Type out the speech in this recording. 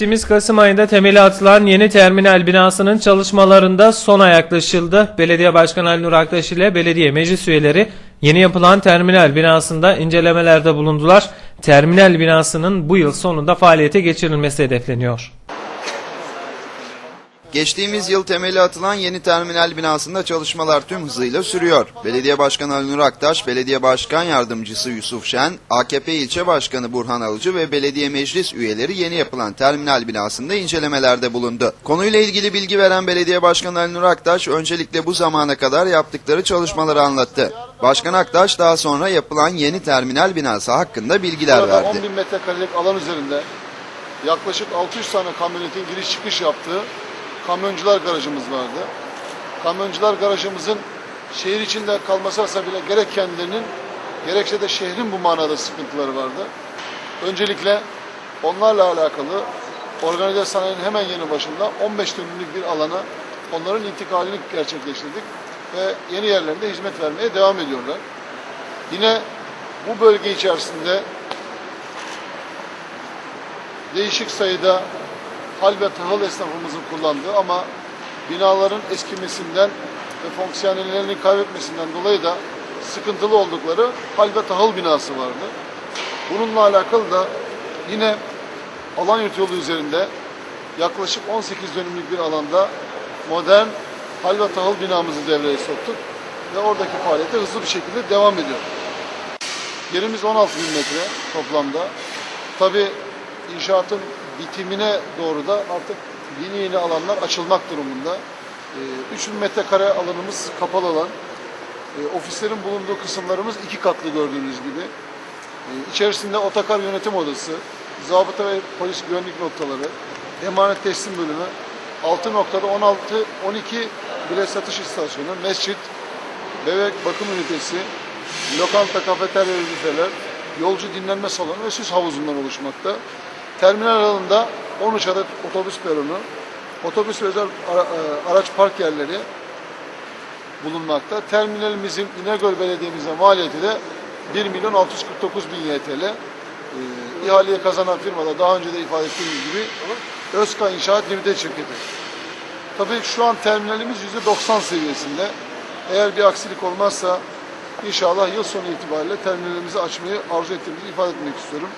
Geçtiğimiz Kasım ayında temeli atılan yeni terminal binasının çalışmalarında sona yaklaşıldı. Belediye Başkanı Ali Nur Aktaş ile belediye meclis üyeleri yeni yapılan terminal binasında incelemelerde bulundular. Terminal binasının bu yıl sonunda faaliyete geçirilmesi hedefleniyor. Geçtiğimiz yıl temeli atılan yeni terminal binasında çalışmalar tüm hızıyla sürüyor. Belediye Başkanı Ali Nur Aktaş, Belediye Başkan Yardımcısı Yusuf Şen, AKP İlçe Başkanı Burhan Alıcı ve belediye meclis üyeleri yeni yapılan terminal binasında incelemelerde bulundu. Konuyla ilgili bilgi veren Belediye Başkanı Ali Nur Aktaş, öncelikle bu zamana kadar yaptıkları çalışmaları anlattı. Başkan Aktaş daha sonra yapılan yeni terminal binası hakkında bilgiler Burada 10 verdi. bin metrekarelik alan üzerinde yaklaşık 600 tane kamyonetin giriş çıkış yaptığı kamyoncular garajımız vardı. Kamyoncular garajımızın şehir içinde kalması bile gerek kendilerinin gerekse de şehrin bu manada sıkıntıları vardı. Öncelikle onlarla alakalı organize sanayinin hemen yanı başında 15 dönümlük bir alana onların intikalini gerçekleştirdik ve yeni yerlerinde hizmet vermeye devam ediyorlar. Yine bu bölge içerisinde değişik sayıda hal tahıl esnafımızın kullandığı ama binaların eskimesinden ve fonksiyonellerini kaybetmesinden dolayı da sıkıntılı oldukları hal ve tahıl binası vardı. Bununla alakalı da yine Alanyurt yolu üzerinde yaklaşık 18 dönümlük bir alanda modern hal ve tahıl binamızı devreye soktuk ve oradaki faaliyete hızlı bir şekilde devam ediyor. Yerimiz 16 bin metre toplamda. Tabi inşaatın bitimine doğru da artık yeni yeni alanlar açılmak durumunda. Ee, 3 bin metrekare alanımız kapalı alan. Ee, ofislerin bulunduğu kısımlarımız iki katlı gördüğünüz gibi. Ee, içerisinde otogar yönetim odası, zabıta ve polis güvenlik noktaları, emanet teslim bölümü, 6 noktada 16, 12 bilet satış istasyonu, mescit, bebek bakım ünitesi, lokanta, kafeterya ve yolcu dinlenme salonu ve süs havuzundan oluşmakta. Terminal alanında 13 adet otobüs peronu, otobüs ve özel e, araç park yerleri bulunmakta. Terminalimizin İnegöl Belediye'mize maliyeti de 1 milyon 649 bin YTL. Ee, ihaleyi kazanan firma da daha önce de ifade ettiğimiz gibi Özkan İnşaat Limited şirketi. Tabii şu an terminalimiz %90 seviyesinde. Eğer bir aksilik olmazsa inşallah yıl sonu itibariyle terminalimizi açmayı arzu ettiğimizi ifade etmek istiyorum.